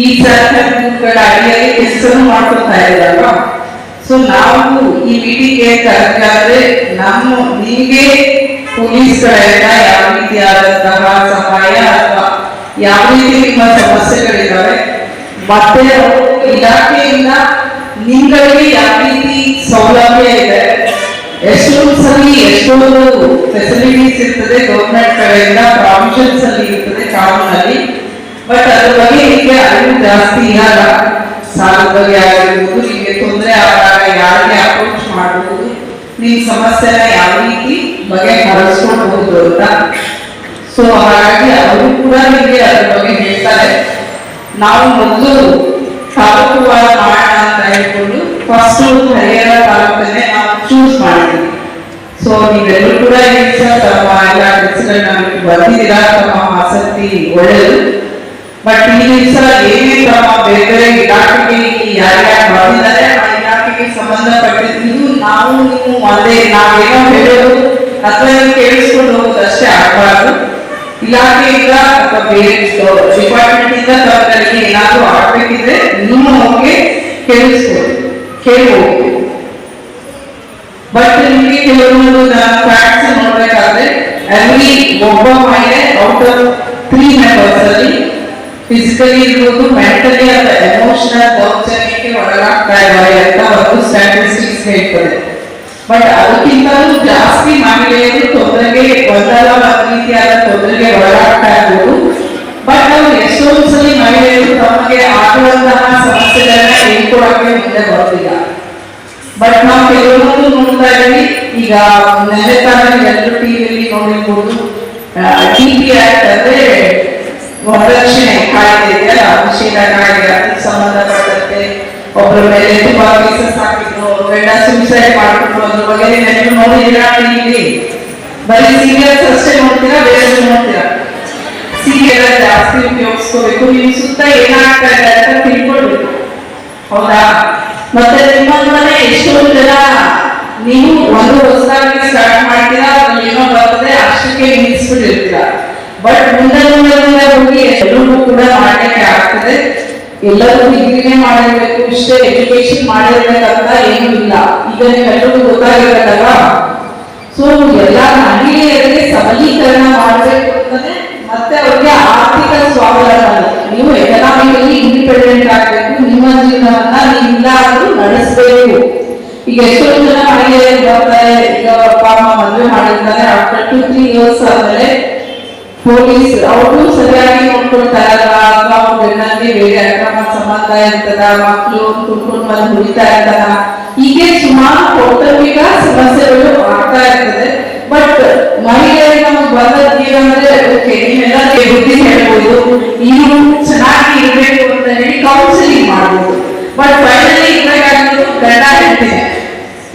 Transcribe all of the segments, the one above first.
ಈ ಸರ್ಕಾರ ಅಡಿಯಲ್ಲಿ ಕೆಲಸವನ್ನು ಮಾಡ್ಕೊತಾ ಇದ್ದಾರಲ್ವಾ? ಸೊ ನಾವು ಈ ಮೀಟಿಂಗ್ಗೆ ಕರೆದಾದ್ರೆ ನಮ್ಮ, ನಿಮಗೆ ಪೊಲೀಸ್ ಕಡೆಯಿಂದ ಯಾವ ರೀತಿಯಾದಂತಹ ಸಹಾಯ ಅಥವಾ ಯಾವ ರೀತಿ ನಿಮ್ಮ ಸಮಸ್ಯೆಗಳಿದ್ದಾವೆ? ಮತ್ತೆ ಇಲಾಖೆಯಿಂದ ನಿಮ್ಗಳಿಗೆ ಯಾವ ರೀತಿ ಸೌಲಭ್ಯ ಇದೆ? ಎಷ್ಟೊಂದು ಸಲ, ಎಷ್ಟೊಂದು ಫೆಸಿಲಿಟೀಸ್ ಇರ್ತದೆ ಗೌರ್ಮೆಂಟ್ ಕಡೆಯಿಂದ ಪ್ರಾವಿಷನ್ಸ್ ಅಲ್ಲಿ ಇರ್ತದೆ ಕಾನೂನಲ್ಲಿ. ಬಟ್ ಅದ್ರ ಬಗ್ಗೆ ನಿಮಗೆ ಅರಿವು ಜಾಸ್ತಿ ಇರಲ್ಲ ಸಾಲದ ಬಗ್ಗೆ ಆಗಿರ್ಬೋದು ನಿಮಗೆ ತೊಂದರೆ ಆದಾಗ ಯಾರಿಗೆ ಅಪ್ರೋಚ್ ಮಾಡಬಹುದು ನಿಮ್ಮ ಸಮಸ್ಯೆನ ಯಾವ ರೀತಿ ಬಗೆಹರಿಸ್ಕೊಳ್ಬಹುದು ಅಂತ ಸೊ ಹಾಗಾಗಿ ಅವರು ಕೂಡ ನಿಮಗೆ ಅದ್ರ ಬಗ್ಗೆ ಹೇಳ್ತಾರೆ ನಾವು ಮೊದಲು ತಾಲೂಕು ಮಾಡೋಣ ಅಂತ ಹೇಳ್ಕೊಂಡು ಫಸ್ಟ್ ಹರಿಹರ ತಾಲೂಕನ್ನೇ ನಾವು ಚೂಸ್ ಮಾಡಿದ್ವಿ ಸೊ ನೀವೆಲ್ಲರೂ ಕೂಡ ತಮ್ಮ ಎಲ್ಲ ಕೆಲಸಗಳನ್ನ ಬರ್ತಿದ್ದೀರಾ ತಮ್ಮ ಆಸಕ್ತಿ ಒಳ್ಳೆಯದು ಬಟ್ ಈ ದಿವಸ ಏನೇ ತಮ್ಮ ಬೇರೆ ಬೇರೆ ಇಲಾಖೆಗೆ ಯಾರ್ಯಾರು ಬಂದಿದ್ದಾರೆ ಆ ಇಲಾಖೆಗೆ ಸಂಬಂಧಪಟ್ಟಿದ್ದು ನಾವು ನೀವು ಒಂದೇ ನಾವೇನೋ ಹೇಳೋದು ಅಥವಾ ನೀವು ಕೇಳಿಸ್ಕೊಂಡು ಹೋಗೋದಷ್ಟೇ ಆಗಬಾರ್ದು ಇಲಾಖೆಯಿಂದ ಅಥವಾ ಬೇರೆ ಡಿಪಾರ್ಟ್ಮೆಂಟ್ ಇಂದ ತಮ್ಮಗಳಿಗೆ ಏನಾದ್ರು ಆಗ್ಬೇಕಿದ್ರೆ ನಿಮ್ಮ ಹೋಗಿ ಕೇಳಿಸ್ಕೊಳ್ಳಿ ಕೇಳ್ಬೋದು ಬಟ್ ನಿಮಗೆ ಕೆಲವೊಂದು ಫ್ಯಾಕ್ಟ್ಸ್ ನೋಡ್ಬೇಕಾದ್ರೆ ಎವ್ರಿ ಒಬ್ಬ ಮಹಿಳೆ ಔಟ್ ಆಫ್ ತ್ರೀ ಮೆಂಬರ್ಸ್ ಅಲ್ಲಿ ಫಿಸಿಕಲಿ ಇರ್ಬೋದು ಮೆಂಟಲಿ ಅಂತ ಎಮೋಷನಲ್ ದೌರ್ಜನ್ಯಕ್ಕೆ ಒಳಗಾಗ್ತಾ ಇದ್ದಾರೆ ಅಂತ ಒಂದು ಸ್ಟ್ಯಾಟಿಸ್ಟಿಕ್ಸ್ ಹೇಳ್ತದೆ ಬಟ್ ಅದಕ್ಕಿಂತಲೂ ಜಾಸ್ತಿ ಮಹಿಳೆಯರು ತೊಂದರೆಗೆ ಒಂದಲ್ಲ ಒಂದು ರೀತಿಯಾದ ತೊಂದರೆಗೆ ಒಳಗಾಗ್ತಾ ಇರ್ಬೋದು. ಬಟ್ ನಾವು ಎಷ್ಟೊಂದು ಸಲ ಮಹಿಳೆಯರು ತಮಗೆ ಆಗುವಂತಹ ಸಮಸ್ಯೆಗಳನ್ನ ಹೇಳ್ಕೊಳಕ್ಕೆ ಮುಂದೆ ಬರ್ತಿಲ್ಲ ಬಟ್ ನಾವು ಕೆಲವೊಂದು ನೋಡ್ತಾ ಇದ್ದೀವಿ. ಈಗ ನೆನ್ನೆ ತಾನೇ ಎಲ್ಲರೂ ಟಿವಿಯಲ್ಲಿ ನೋಡಿರ್ಬೋದು ಟಿ ಪಿ ವರದಕ್ಷಿಣೆ ಕಾಯ್ದೆ ಇದೆಯಲ್ಲ ನಿಷೇಧ ಕಾಯ್ದೆ ಅದಕ್ಕೆ ಸಂಬಂಧಪಟ್ಟಂತೆ ಒಬ್ಬರ ಮೇಲೆ ತುಂಬಾ ಕೇಸಸ್ ಹಾಕಿದ್ರು ಗಂಡ ಸುಸೈಡ್ ಮಾಡ್ಕೊಂಡ್ರು ಅದ್ರ ಬಗ್ಗೆ ನೀವೆಲ್ಲರೂ ನೋಡಿದ್ದೀರಾ ಬರೀ ಸೀರಿಯಲ್ಸ್ ಅಷ್ಟೇ ನೋಡ್ತೀರಾ, ಬೇರೆ ನೋಡ್ತೀರಾ? ಸೀರಿಯಲ್ ಜಾಸ್ತಿ ಉಪಯೋಗಿಸ್ಕೋಬೇಕು. ನೀವು ಸುತ್ತ ಏನಾಗ್ತಾ ಇದೆ ಅಂತ ತಿಳ್ಕೊಳ್ಬೇಕು. ಹೌದಾ? ಮತ್ತೆ ನಿಮ್ಮಲ್ಲೇ ಎಷ್ಟೊಂದು ಜನ ನೀವು ಒಂದು ಹೊಸದಾಗಿ ಸ್ಟಾರ್ಟ್ ಮಾಡ್ತೀರಾ, ಅದ್ರಲ್ಲಿ ಏನೋ ಬರ್ತದೆ, ಅಷ್ಟಕ್ಕೆ ನಿಲ್ಲಿಸ್ಬಿಟ್ಟಿರ್ತೀರಾ? ಬಟ್ ಮುಂದೆ ಮುಂದೆ ಹೋಗಿ ಎಲ್ಲರಿಗೂ ಕೂಡ ಮಾಡಲಿಕ್ಕೆ ಆಗ್ತದೆ. ಎಲ್ಲರೂ ಡಿಗ್ರಿನೇ ಮಾಡಿರ್ಬೇಕು, ಇಷ್ಟೇ ಎಜುಕೇಶನ್ ಮಾಡಿರ್ಬೇಕಂತ ಏನೂ ಇಲ್ಲ. ಈಗ ನೀವೆಲ್ಲರಿಗೂ ಗೊತ್ತಾಗಿರ್ಬೇಕಲ್ವಾ ಸೊ ಎಲ್ಲ ಮಹಿಳೆಯರಿಗೆ ಸಬಲೀಕರಣ ಮಾಡಬೇಕು ಅಂತಂದ್ರೆ ಮತ್ತೆ ಅವ್ರಿಗೆ ಆರ್ಥಿಕ ಸ್ವಾವಲಂಬನೆ. ನೀವು ಎಕನಾಮಿಕಲಿ ಇಂಡಿಪೆಂಡೆಂಟ್ ಆಗಬೇಕು, ನಿಮ್ಮ ಜೀವನವನ್ನ ನೀವಿಲ್ಲ ಆದ್ರೂ ನಡೆಸಬೇಕು. ಈಗ ಎಷ್ಟೊಂದು ಜನ ಮಹಿಳೆಯರು ಬರ್ತಾರೆ, ಈಗ ಅಪ್ಪ, ಅಮ್ಮ ಮದುವೆ ಮಾಡಿರ್ತಾರೆ ಆಫ್ಟರ್ ಟು ತ್ರೀ ಇಯರ್ಸ್ ಆದ್ಮೇಲೆ ಪೊಲೀಸ್ ಅವರು ಸರಿಯಾಗಿ ನೋಡ್ಕೊಳ್ತಾ ಇರಲ್ಲ ಅಥವಾ ಮಕ್ಕಳು ಹೀಗೆ ಸುಮಾರು ಕೌಟುಂಬಿಕ ಸಮಸ್ಯೆಗಳು ಆಗ್ತಾ ಇರ್ತದೆ. ಬಟ್ ಮಹಿಳೆಯರಿಗೆ ನಮಗೆ ಬುದ್ಧಿ ಹೇಳ್ಬೋದು. ನೀವು ಚೆನ್ನಾಗಿ ಇರಬೇಕು ಅಂತ ಹೇಳಿ ಕೌನ್ಸಿಲಿಂಗ್ ಮಾಡ್ಬೋದು. ಬಟ್ ಫೈನಲಿ ಇರಬೇಕಾಗಿದ್ದು ಗಂಡ ಹೇಳ್ತೀನಿ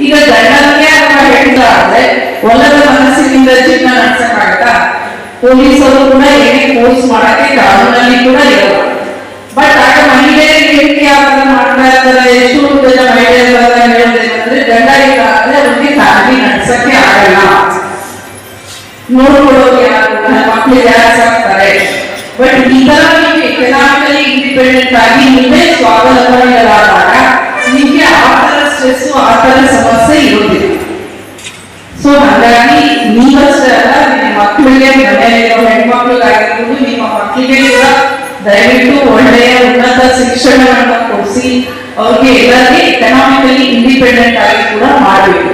ಈಗ ಗಂಡನಿಗೆ ಹೇಳ್ತಾ ಆದ್ರೆ ಒಲ್ಲದ ಪೊಲೀಸರು ಕೂಡ ಏನೇ ಫೋರ್ಸ್ ಮಾಡಕ್ಕೆ ಕಾನೂನಲ್ಲಿ ಕೂಡ ಇರಲ್ಲ ಬಟ್ ಆಗ ಮಹಿಳೆಯರಿಗೆ ಹೇಳಿಕೆ ಯಾವಾಗ ಮಾಡ್ತಾ ಇರ್ತಾರೆ ಎಷ್ಟು ಜನ ಮಹಿಳೆಯರು ಹೇಳೋದೇನಂದ್ರೆ ಗಂಡ ಇಲ್ಲ ಅಂದ್ರೆ ಅವ್ರಿಗೆ ಫ್ಯಾಮಿಲಿ ನಡ್ಸಕ್ಕೆ ಆಗಲ್ಲ ನೋಡ್ಕೊಳ್ಳೋರು ಯಾರು ನನ್ನ ಮಕ್ಕಳು ಯಾರು ಸಾಕ್ತಾರೆ ಬಟ್ ಈ ತರ ನೀವು ಎಕನಾಮಿಕಲಿ ಇಂಡಿಪೆಂಡೆಂಟ್ ಆಗಿ ನೀವೇ ಸ್ವಾವಲಂಬನೆಗಳಾದಾಗ ನಿಮ್ಗೆ ಆ ತರ ಸ್ಟ್ರೆಸ್ ಆ ತರ ಸಮಸ್ಯೆ ಇರೋದಿಲ್ಲ ಸೊ ಹಾಗಾಗಿ ನೀವಷ್ಟೇ ಅಲ್ಲ ನಿಮ್ಮ ಮಕ್ಕಳಿಗೆ ಮನೆಯಲ್ಲಿರೋ ಹೆಣ್ಮಕ್ಳಿಗಾಗಿರ್ಬೋದು ನಿಮ್ಮ ಮಕ್ಕಳಿಗೆ ಕೂಡ ದಯವಿಟ್ಟು ಒಳ್ಳೆಯ ಉನ್ನತ ಶಿಕ್ಷಣವನ್ನು ಕೊಡಿಸಿ ಅವ್ರಿಗೆ ಎಲ್ಲರಿಗೆ ಎಕನಾಮಿಕಲಿ ಇಂಡಿಪೆಂಡೆಂಟ್ ಆಗಿ ಕೂಡ ಮಾಡಬೇಕು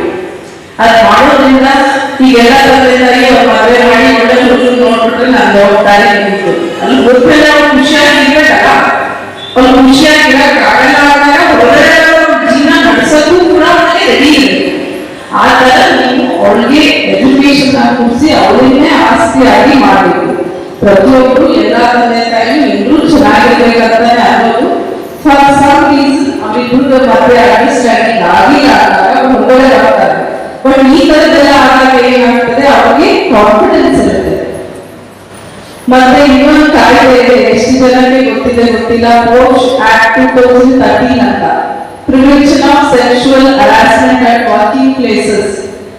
ಅದ್ ಮಾಡೋದ್ರಿಂದ ಈಗೆಲ್ಲ ತಂದೆತಾಗಿ ಅವ್ರ ಮದುವೆ ಮಾಡಿ ಒಳ್ಳೆ ಹುಡುಗರು ನೋಡ್ಬಿಟ್ರೆ ನಾನು ಜವಾಬ್ದಾರಿ ಮುಗೀತು ಅಲ್ಲಿ ಗೊತ್ತಿಲ್ಲ ಅವ್ರು ಖುಷಿಯಾಗಿರ್ಬೇಕಲ್ಲ ಅವ್ರು ಖುಷಿಯಾಗಿರಕ್ ಅವ್ರಿಗೆ ಎಜುಕೇಶನ್ ಕೊಡಿಸಿ ಅವರನ್ನೇ ಆಸ್ತಿಯಾಗಿ ಮಾಡಬೇಕು ಪ್ರತಿಯೊಬ್ಬರು ಎಲ್ಲ ತಂದೆ ತಾಯಿ ಎಲ್ಲರೂ ಚೆನ್ನಾಗಿರ್ಬೇಕಂತಾನೆ ಅನ್ನೋದು ಫಾರ್ ಸಮ್ ರೀಸನ್ ಅವರಿಬ್ಬರು ಮದುವೆ ಅಂಡರ್ಸ್ಟ್ಯಾಂಡಿಂಗ್ ಆಗಿಲ್ಲ ಅಂದಾಗ ಹೊರಗಡೆ ಬರ್ತಾರೆ ಬಟ್ ಈ ತರದೆಲ್ಲ ಆದಾಗ ಏನಾಗ್ತದೆ ಅವ್ರಿಗೆ ಕಾನ್ಫಿಡೆನ್ಸ್ ಇರುತ್ತೆ ಮತ್ತೆ ಇನ್ನೊಂದು ಕಾಯ್ದೆ ಇದೆ ಎಷ್ಟು ಜನಕ್ಕೆ ಗೊತ್ತಿದೆ ಗೊತ್ತಿಲ್ಲ POSH act two thousand thirteen ಅಂತ prevention of sexual harassment at working places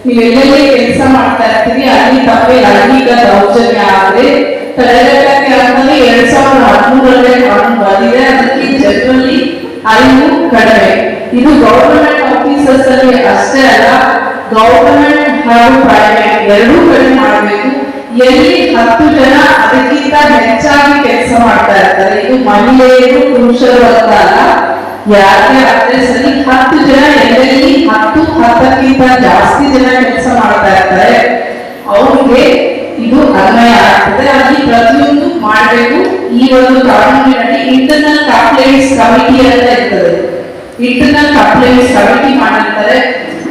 ನೀವು ಎಲ್ಲೆಲ್ಲಿ ಕೆಲಸ ಮಾಡ್ತಾ ಇರ್ತೀರಿ, ಅಲ್ಲಿ ತಪ್ಪೇ ಈಗ ದೌರ್ಜನ್ಯ ಆದ್ರೆ ತಡೆಗಟ್ಟಕ್ಕೆ ಅಂತಲೇ ಎರಡ್ ಸಾವಿರದ ಹದಿಮೂರರಲ್ಲಿ ಕಾನೂನು ಬಂದಿದೆ ಅದಕ್ಕೆ ಜನರಲ್ಲಿ ಅರಿವು ಕಡಿಮೆ. ಇದು ಗವರ್ನಮೆಂಟ್ ಆಫೀಸರ್ಸ್ ಅಲ್ಲಿ ಅಷ್ಟೇ ಅಲ್ಲ ಗವರ್ನಮೆಂಟ್ ಹಾಗೂ ಪ್ರೈವೇಟ್ ಎರಡೂ ಕಡೆ ಮಾಡಬೇಕು. ಎಲ್ಲಿ ಹತ್ತು ಜನ ಅದಕ್ಕಿಂತ ಹೆಚ್ಚಾಗಿ ಕೆಲಸ ಮಾಡ್ತಾ ಇರ್ತಾರೆ. ಇದು ಮಹಿಳೆಯರು, ಪುರುಷರು ಅಂತ ಅಲ್ಲ ಯಾರಿಗೆ ಅಂದ್ರೆ ಸರಿ, ಹತ್ತು ಜನ ಎಲ್ಲೆಲ್ಲಿ ಹತ್ತು ಹತ್ತಕ್ಕಿಂತ ಜಾಸ್ತಿ ಜನ ಕೆಲಸ ಮಾಡ್ತಾ ಇರ್ತಾರೆ. ಅವ್ರಿಗೆ ಇದು ಅನ್ವಯ ಆಗ್ತದೆ. ಅಲ್ಲಿ ಪ್ರತಿಯೊಂದು ಮಾಡಬೇಕು. ಈ ಒಂದು ಕಾನೂನಿನಲ್ಲಿ ಇಂಟರ್ನಲ್ ಕಂಪ್ಲೇಂಟ್ಸ್ ಕಮಿಟಿ ಅಂತ ಇರ್ತದೆ. ಇಂಟರ್ನಲ್ ಕಂಪ್ಲೇಂಟ್ಸ್ ಕಮಿಟಿ ಮಾಡಿರ್ತಾರೆ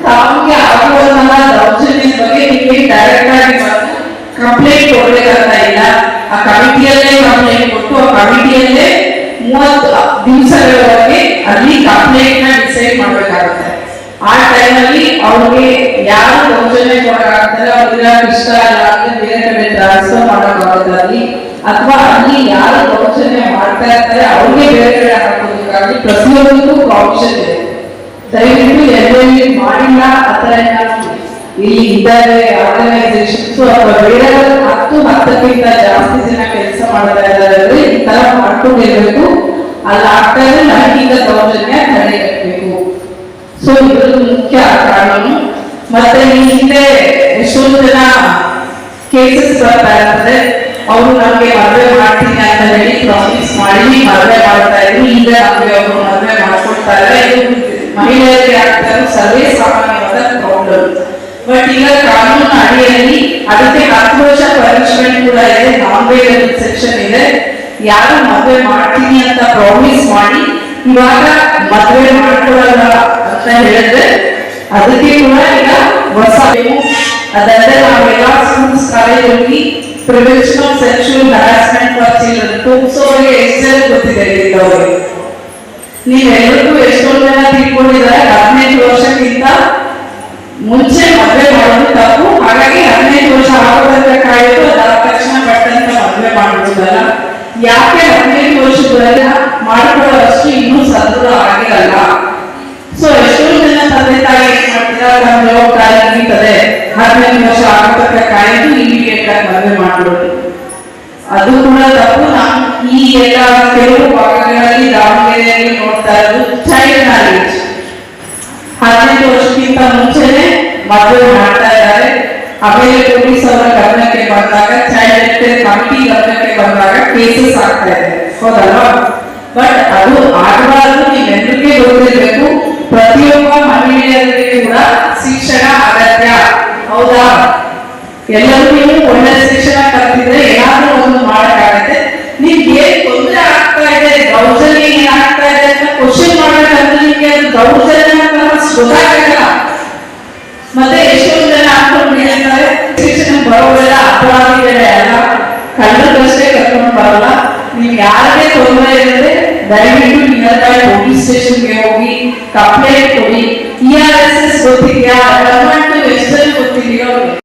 ತಾವಿಗೆ ಆಗುವಂತಹ ದೌರ್ಜನ್ಯದ ಬಗ್ಗೆ ನಿಮಗೆ ಡೈರೆಕ್ಟ್ ಆಗಿ ಬಂದು ಕಂಪ್ಲೇಂಟ್ ಕೊಡ್ಬೇಕಂತ ಇಲ್ಲ. ಆ ಕಮಿಟಿಯಲ್ಲೇ ಕಂಪ್ಲೇಂಟ್ ಕೊಟ್ಟು, ಆ ಕಮಿಟಿಯಲ್ಲೇ ಮೂವತ್ತು ದಿವಸಗಳವರೆಗೆ ಅಲ್ಲಿ ಕಂಪ್ಲೇಂಟ್ನ ಡಿಸೈಡ್ ಮಾಡಬೇಕಾಗುತ್ತೆ. ಆ ಟೈಮಲ್ಲಿ ಅವ್ರಿಗೆ ಯಾರು ಯೋಜನೆ ಕೊಡಕ್ಕಾಗ್ತಾರೆ ಅವ್ರಿಗೆ ಇಷ್ಟ ಇಲ್ಲ ಅಂದ್ರೆ ಬೇರೆ ಕಡೆ ಟ್ರಾನ್ಸ್ಫರ್ ಮಾಡೋಕ್ಕಾಗುತ್ತೆ ಅಲ್ಲಿ ಅಥವಾ ಅಲ್ಲಿ ಯಾರು ಯೋಜನೆ ಮಾಡ್ತಾ ಇರ್ತಾರೆ, ಅವ್ರಿಗೆ ಬೇರೆ ಕಡೆ ಹಾಕೋದಕ್ಕಾಗಿ ಪ್ರತಿಯೊಂದಕ್ಕೂ ಪ್ರಾವಿಷನ್ ಇದೆ. ದಯವಿಟ್ಟು ಎಲ್ಲೆಲ್ಲಿ ಮಾಡಿಲ್ಲ ಆತರ ಇಲ್ಲಿ ಇದ್ದಾರೆ ಆರ್ಗನೈಸೇಷನ್ಸ್ ಅಥವಾ ಬೇರೆ ಹತ್ತು ಹತ್ತಕ್ಕಿಂತ ಜಾಸ್ತಿ ಜನ ಕೆಲಸ ಮಾಡ್ತಾ ಇದ್ದಾರೆ ಅಂದ್ರೆ ಈ ತರ ಮಾಡ್ಕೊಂಡಿರ್ಬೇಕು. ಅಲ್ಲಿ ಆಗ್ತಾ ಇದ್ರೆ ಲೈಂಗಿಕ ದೌರ್ಜನ್ಯ ತಡೆಗಟ್ಟಬೇಕು ಸೊ ಇದ್ರದ್ದು ಮುಖ್ಯ ಕಾರಣನು, ಮತ್ತೆ ಈ ಹಿಂದೆ ಎಷ್ಟೊಂದು ಜನ ಕೇಸಸ್ ಬರ್ತಾ ಇರ್ತದೆ. ಅವರು ನಮಗೆ ಮದುವೆ ಮಾಡ್ತೀನಿ ಅಂತ ಹೇಳಿ ಪ್ರಾಮಿಸ್ ಮಾಡಿ ಮದುವೆ ಮಾಡ್ತಾ ಇದ್ರು. ಈಗ ನಮಗೆ ಅವರು ಮದುವೆ ಮಾಡ್ಕೊಡ್ತಾರೆ ಮಹಿಳೆಯರಿಗೆ ಆಗ್ತಾ ಇರೋ ಸರ್ವೇ ಸಾಮಾನ್ಯವಾದ ಪ್ರಾಬ್ಲಮ್ ಬಟ್ ಈಗ ಕಾನೂನು ಅಡಿಯಲ್ಲಿ ಅದಕ್ಕೆ ಹತ್ತು ವರ್ಷ ಪನಿಷ್ಮೆಂಟ್ ಕೂಡ ಇದೆ. ನಾನ್ ಸೆಕ್ಷನ್ ಇದೆ. ಯಾರು ಮದುವೆ ಮಾಡ್ತೀನಿ ಅಂತ ಪ್ರಾಮಿಸ್ ಮಾಡಿ. ಇವಾಗ ಮದುವೆ ಮಾಡ್ಕೊಳ್ಳಲ್ಲ ಅಂತ ಹೇಳಿದ್ರೆ ಅದಕ್ಕೆ ಕೂಡ ಈಗ ಹೊಸ ಅದಲ್ಲದೆ ನಾವೆಲ್ಲ ಸ್ಕೂಲ್ಸ್ ಕಾಲೇಜಲ್ಲಿ prevention of sexual harassment for children ಪೋಕ್ಸೋಗೆ ಎಷ್ಟು ಜನ ಗೊತ್ತಿದೆ ಇದ್ದವ್ರಿಗೆ ನೀವೆಲ್ಲರಿಗೂ ಎಷ್ಟೊಂದು ಜನ ತಿಳ್ಕೊಂಡಿದ್ದಾರೆ, ಹದಿನೆಂಟು ವರ್ಷಕ್ಕಿಂತ ಯಾಕೆ ಹದಿನೈದು ವರ್ಷದೊಳಗೆ ಮಾಡಿಕೊಳ್ಳೋಷ್ಟು ಇನ್ನೂ ಸದೃಢ ಆಗಿರಲ್ಲ ಸೊ ಎಷ್ಟೋ ಜನ ತಂದೆ ತಾಯಿ ಏನ್ ಮಾಡ್ತಾರೆ ನಮ್ಮ ಜವಾಬ್ದಾರಿ ಮುಗೀತದೆ ಹದಿನೈದು ವರ್ಷ ಆಗತಕ್ಕ ಕಾಯಿದು ಇಮಿಡಿಯೇಟ್ ಆಗಿ ಮದುವೆ ಮಾಡ್ಬಿಡೋದು ಅದು ಕೂಡ ತಪ್ಪು. ನಾನು ಈ ಎಲ್ಲ ಕೆಲವು ಭಾಗಗಳಲ್ಲಿ ದಾವಣಗೆರೆಯಲ್ಲಿ ನೋಡ್ತಾ ಇರೋದು ಚೈಲ್ಡ್ ಮ್ಯಾರೇಜ್ ಹದಿನೈದು ವರ್ಷಕ್ಕಿಂತ ಮುಂಚೆನೆ ಮದುವೆ ಮಾಡ್ತಾ ಇದ್ದಾರೆ ಆಮೇಲೆ ಪೊಲೀಸ್ ಅವರ ಗಮನಕ್ಕೆ ಬಂದಾಗ ಚೈಲ್ಡ್ ಕಮಿಟಿ ಗಮನಕ್ಕೆ ಬಂದಾಗ ಕೇಸಸ್ ಆಗ್ತಾ ಇದೆ. ಹೌದಲ್ವಾ? ಬಟ್ ಅದು ಆಗಬಾರದು ನೀವೆಲ್ಲರಿಗೆ ಗೊತ್ತಿರಬೇಕು. ಪ್ರತಿಯೊಬ್ಬ ಮಹಿಳೆಯರಿಗೆ ಕೂಡ ಶಿಕ್ಷಣ ಅಗತ್ಯ. ಹೌದಾ? ಎಲ್ಲರೂ ನೀವು ಒಳ್ಳೆ ಶಿಕ್ಷಣ ಕಲ್ತಿದ್ರೆ ಏನಾದ್ರೂ ಒಂದು ಮಾಡಕ್ಕಾಗತ್ತೆ. ನಿಮ್ಗೆ ಏನ್ ತೊಂದರೆ ಆಗ್ತಾ ಇದೆ, ದೌರ್ಜನ್ಯ ಏನಾಗ್ತಾ ಇದೆ ಅಂತ ಕ್ವಶನ್ ಮಾಡ್ಬೇಕಂದ್ರೆ ನಿಮ್ಗೆ ಅದು ದೌರ್ಜನ್ಯ ಗೊತ್ತಾಗಲ್ಲ. ಹೋಗಿ ಕಂಪ್ಲೇಂಟ್